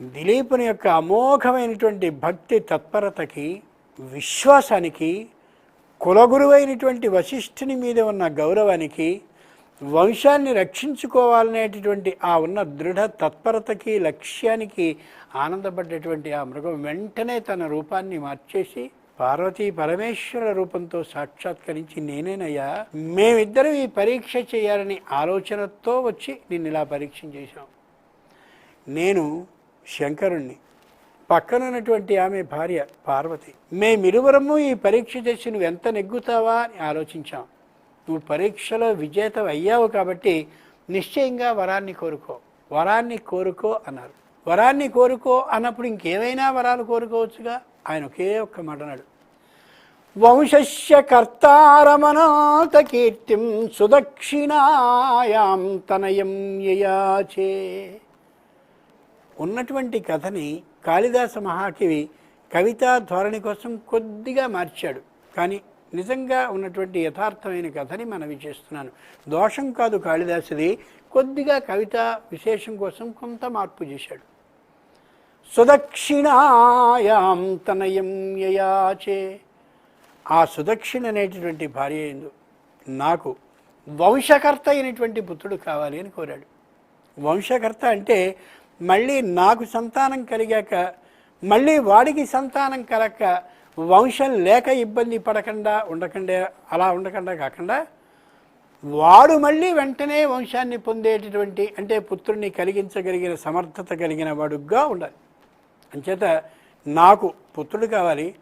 దిలీపుని యొక్క అమోఘమైనటువంటి భక్తి తత్పరతకి విశ్వాసానికి కులగురువైనటువంటి వశిష్ఠుని మీద ఉన్న గౌరవానికి వంశాన్ని రక్షించుకోవాలనేటటువంటి ఆ ఉన్న దృఢ తత్పరతకి లక్ష్యానికి ఆనందపడ్డటువంటి ఆ మృగం వెంటనే తన రూపాన్ని మార్చేసి పార్వతీ పరమేశ్వర రూపంతో సాక్షాత్కరించి నేనేనయ్యా మేమిద్దరం ఈ పరీక్ష చేయాలని ఆలోచనతో వచ్చి నిన్ను ఇలా పరీక్ష చేశాం నేను శంకరుణ్ణి. పక్కనున్నటువంటి ఆమె భార్య పార్వతి. మేమిరువరము ఈ పరీక్ష చేసి నువ్వు ఎంత నెగ్గుతావా అని ఆలోచించాం. నువ్వు పరీక్షలో విజేత అయ్యావు కాబట్టి నిశ్చయంగా వరాన్ని కోరుకో. వరాన్ని కోరుకో అన్నారు. వరాన్ని కోరుకో అన్నప్పుడు ఇంకేమైనా వరాలు కోరుకోవచ్చుగా? ఆయన ఒకే ఒక్క మాట అన్నాడు వంశస్య కర్తారమనాథ కీర్తిం సుదక్షిణాయాం తనయం యయాచే. ఉన్నటువంటి కథని కాళిదాస మహాకవి కవితా ధోరణి కోసం కొద్దిగా మార్చాడు. కానీ నిజంగా ఉన్నటువంటి యథార్థమైన కథని మనవి చేస్తున్నాను. దోషం కాదు కాళిదాసుది. కొద్దిగా కవిత విశేషం కోసం కొంత మార్పు చేశాడు. సుదక్షిణాయాం తనయం యయాచే. ఆ సుదక్షిణ అనేటటువంటి భార్య ఎందు నాకు వంశకర్త అయినటువంటి పుత్రుడు కావాలి అని కోరాడు. వంశకర్త అంటే మళ్ళీ నాకు సంతానం కలిగాక మళ్ళీ వాడికి సంతానం కలగక వంశం లేక ఇబ్బంది పడకుండా ఉండకుండా అలా ఉండకుండా కాకుండా వాడు మళ్ళీ వెంటనే వంశాన్ని పొందేటటువంటి అంటే పుత్రుణ్ణి కలిగించగలిగిన సమర్థత కలిగిన వాడుగా ఉండాలి. అంచేత నాకు పుత్రుడు కావాలి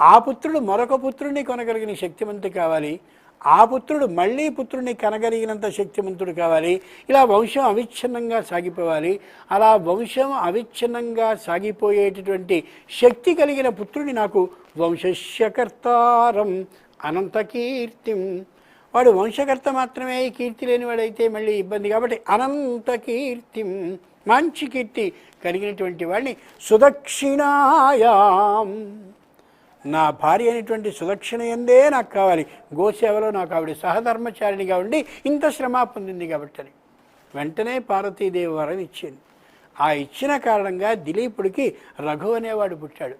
ఆ పుత్రుడు మరొక పుత్రుడిని కొనగలిగిన శక్తివంతి కావాలి ఆ పుత్రుడు మళ్ళీ పుత్రుడిని కనగలిగినంత శక్తిమంతుడు కావాలి. ఇలా వంశం అవిచ్ఛిన్నంగా సాగిపోవాలి. అలా వంశం అవిచ్ఛిన్నంగా సాగిపోయేటటువంటి శక్తి కలిగిన పుత్రుడిని నాకు వంశస్యకర్తారం అనంత కీర్తిం. వాడు వంశకర్త మాత్రమే కీర్తి లేనివాడైతే మళ్ళీ ఇబ్బంది. కాబట్టి అనంత కీర్తిం. మంచి కీర్తి కలిగినటువంటి వాడిని సుదక్షిణాయాం. నా భార్య అయినటువంటి సుదక్షిణ ఎందే నాకు కావాలి. గోసేవలో నాకు ఆవిడ సహధర్మచారిణిగా ఉండి ఇంత శ్రమ పొందింది కాబట్టి అని. వెంటనే పార్వతీదేవి వరం ఇచ్చింది. ఆ ఇచ్చిన కారణంగా దిలీపుడికి రఘు అనేవాడు పుట్టాడు.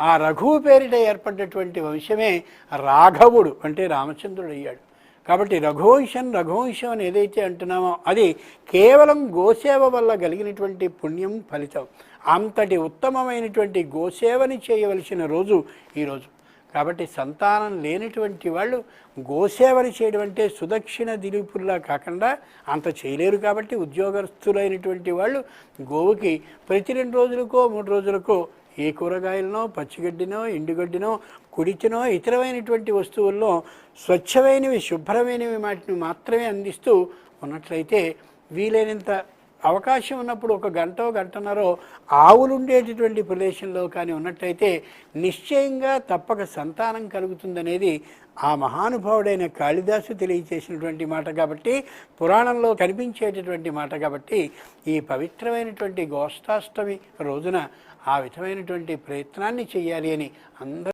ఆ రఘువు పేరిట ఏర్పడ్డటువంటి వంశమే రాఘవుడు అంటే రామచంద్రుడు అయ్యాడు. కాబట్టి రఘువంశం రఘువంశం అని ఏదైతే అంటున్నామో అది కేవలం గోసేవ వల్ల కలిగినటువంటి పుణ్యం ఫలితం. అంతటి ఉత్తమమైనటువంటి గోసేవని చేయవలసిన రోజు ఈరోజు కాబట్టి సంతానం లేనటువంటి వాళ్ళు గోసేవని చేయడం అంటే సుదక్షిణ దిలీపుల్లా కాకుండా అంత చేయలేరు కాబట్టి ఉద్యోగస్తులైనటువంటి వాళ్ళు గోవుకి ప్రతి రెండు రోజులకో మూడు రోజులకో ఏ కూరగాయలనో పచ్చిగడ్డినో ఎండుగడ్డినో కుడిచినో ఇతరమైనటువంటి వస్తువుల్లో స్వచ్ఛమైనవి శుభ్రమైనవి వాటిని మాత్రమే అందిస్తూ ఉన్నట్లయితే వీలైనంత అవకాశం ఉన్నప్పుడు ఒక గంట గంటన్నరో ఆవులు ఉండేటటువంటి ప్రదేశంలో కానీ ఉన్నట్లయితే నిశ్చయంగా తప్పక సంతానం కలుగుతుందనేది ఆ మహానుభావుడైన కాళిదాసు తెలియచేసినటువంటి మాట కాబట్టి పురాణంలో కనిపించేటటువంటి మాట కాబట్టి ఈ పవిత్రమైనటువంటి గోష్ఠాష్టమి రోజున ఆ విధమైనటువంటి ప్రయత్నాన్ని చేయాలి అని అందరూ